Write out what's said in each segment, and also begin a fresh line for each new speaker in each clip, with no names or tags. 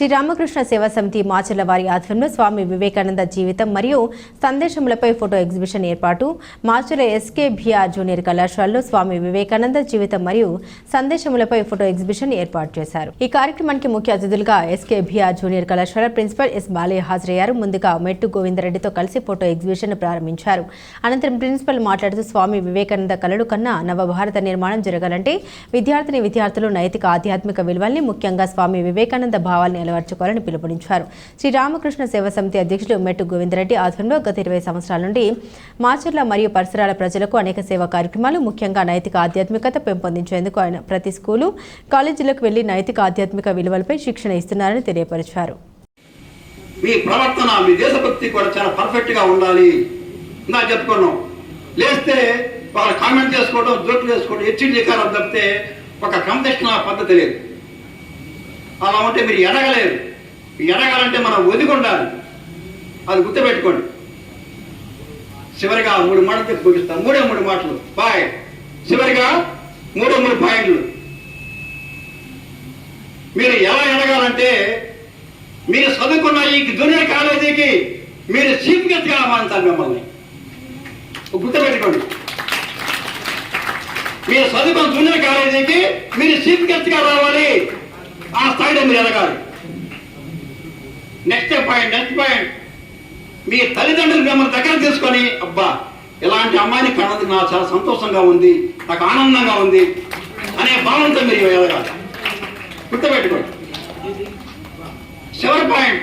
శ్రీ రామకృష్ణ సేవా సమితి మాచర్ల వారి ఆధ్వర్యంలో స్వామి వివేకానంద జీవితం మరియు సందేశములపై ఫోటో ఎగ్జిబిషన్ ఏర్పాటు. మాచర్ల ఎస్కే బిఆర్ జూనియర్ కళాశాలలో స్వామి వివేకానంద జీవితం మరియు సందేశములపై ఫోటో ఎగ్జిబిషన్ ఏర్పాటు చేశారు. ఈ కార్యక్రమానికి ముఖ్య అతిథులుగా ఎస్కే బిఆర్ జూనియర్ కళాశాల ప్రిన్సిపల్ ఎస్ బాలయ్య హాజరయ్యారు. ముందుగా మెట్టు గోవిందరెడ్డితో కలిసి ఫోటో ఎగ్జిబిషన్ ప్రారంభించారు. అనంతరం ప్రిన్సిపల్ మాట్లాడుతూ స్వామి వివేకానంద కళలు కన్నా నవభారత నిర్మాణం జరగాలంటే విద్యార్థిని విద్యార్థులు నైతిక ఆధ్యాత్మిక విలువల్ని ముఖ్యంగా స్వామి వివేకానంద భావాల్ని అలవర్చుకోవాలని పిలుపునిచ్చారు. శ్రీ రామకృష్ణ సేవా సమితి అధ్యక్షుడు మెట్టు గోవిందరెడ్డి ఆధ్వర్యంలో గత ఇరవై సంవత్సరాల నుండి మాచర్ల మరియు పరిసరాల ప్రజలకు అనేక సేవా కార్యక్రమాలు ముఖ్యంగా నైతిక ఆధ్యాత్మికత పెంపొందించేందుకు ఆయన ప్రతి స్కూలు కాలేజీలకు వెళ్ళి నైతిక ఆధ్యాత్మిక విలువలపై శిక్షణ ఇస్తున్నారని తెలియపరిచారు.
మీ ప్రవర్తన మీ దేశభక్తి కూడా చాలా పర్ఫెక్ట్గా ఉండాలి. ఇందా చెప్పుకున్నాం. లేస్తే వాళ్ళు కామెంట్ చేసుకోవడం జోట్లు చేసుకోవడం హెచ్చరికారం తప్పితే ఒక క్రమశిక్షణ పద్ధతి లేదు. అలా ఉంటే మీరు ఎదగలేరు ఎదగాలంటే మనం ఒదిగి ఉండాలి అది గుర్తుపెట్టుకోండి. చివరిగా మూడు మాటలు ముగిస్తాం మూడే మూడు మాటలు. బాయ్. చివరిగా మూడో మూడు పాయింట్లు. మీరు ఎలా ఎదగాలంటే మీరు చదువుకున్న ఈ జూనియర్ కాలేజీకి మీరు చీఫ్ గెస్ట్గా ఆహ్వానించాలి మిమ్మల్ని. గుర్తుపెట్టుకోండి. మీరు చదువుకున్న జూనియర్ కాలేజీకి మీరు చీఫ్ గెస్ట్గా రావాలి. ఆ స్థాయిలో మీరు ఎదగాలి. నెక్స్ట్ పాయింట్ నెక్స్ట్ పాయింట్ మీ తల్లిదండ్రులు మిమ్మల్ని దగ్గర తీసుకొని అబ్బా ఇలాంటి అమ్మాయిని కన్నది నాకు చాలా సంతోషంగా ఉంది నాకు ఆనందంగా ఉంది అనే భావనతో మీరు ఎదగాలి. గుర్తుపెట్టుకోండి. చివరి పాయింట్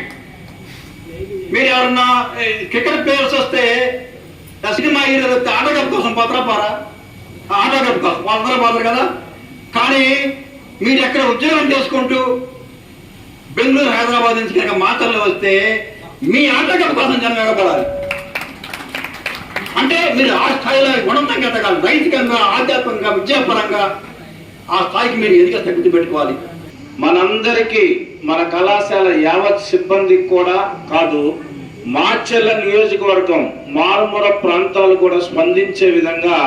మీరు ఎవరన్నా క్రికెట్ ప్లేయర్స్ వస్తే సినిమా హీరోలు వస్తే ఆటోగ్రాఫ్ కోసం పత్రపారా ఆటోగ్రాఫ్ కోసం. వాళ్ళందరూ పోతారు కదా? కానీ మీరు ఎక్కడ ఉద్యోగం చేసుకుంటూ బెంగళూరు హైదరాబాద్ నుంచి కనుక మాటల్లో వస్తే మీ ఆటోగ్రాఫ్ కోసం జనం ఎగబడాలి అంటే మీరు ఆ స్థాయిలో గుణంతంగా ఎదగాలి నైతికంగా ఆధ్యాత్మికంగా విద్యాపరంగా ఆ స్థాయికి మీరు ఎదిగే తగ్గుతూ పెట్టుకోవాలి.
మనందరికీ మన కళాశాల యావత్ సిబ్బందికి కూడా కాదు మాచెల్ల నియోజకవర్గం మారుమూల ప్రాంతాలు కూడా స్పందించే విధంగా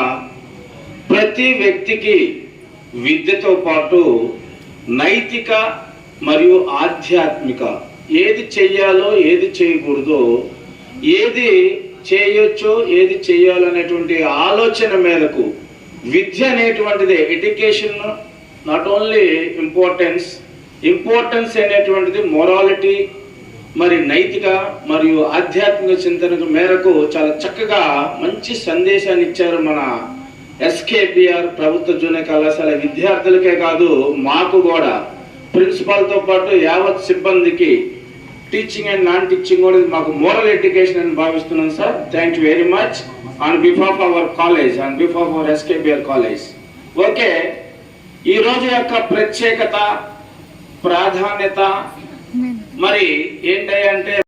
ప్రతి వ్యక్తికి విద్యతో పాటు నైతిక మరియు ఆధ్యాత్మిక ఏది చెయ్యాలో ఏది చేయకూడదో ఏది చేయొచ్చో ఏది చేయాలనేటువంటి ఆలోచన మేరకు విద్య అనేటువంటిది education not only importance importance అనేటువంటిది మొరాలిటీ మరి నైతిక మరియు ఆధ్యాత్మిక చింతన మేరకు చాలా చక్కగా మంచి సందేశాన్ని ఇచ్చారు మన ఎస్కేబిఆర్ ప్రభుత్వ జూనియర్ కళాశాల విద్యార్థులకే కాదు మాకు కూడా. ప్రిన్సిపాల్తో పాటు యావత్ సిబ్బందికి టీచింగ్ అండ్ నాన్ టీచింగ్ కూడా మాకు మోరల్ ఎడ్యుకేషన్ అని భావిస్తున్నాం sir. Thank you very much on behalf our college on behalf our SKBR college okay ఈ రోజు యొక్క ప్రత్యేకత ప్రాధాన్యత మరి ఏంటంటే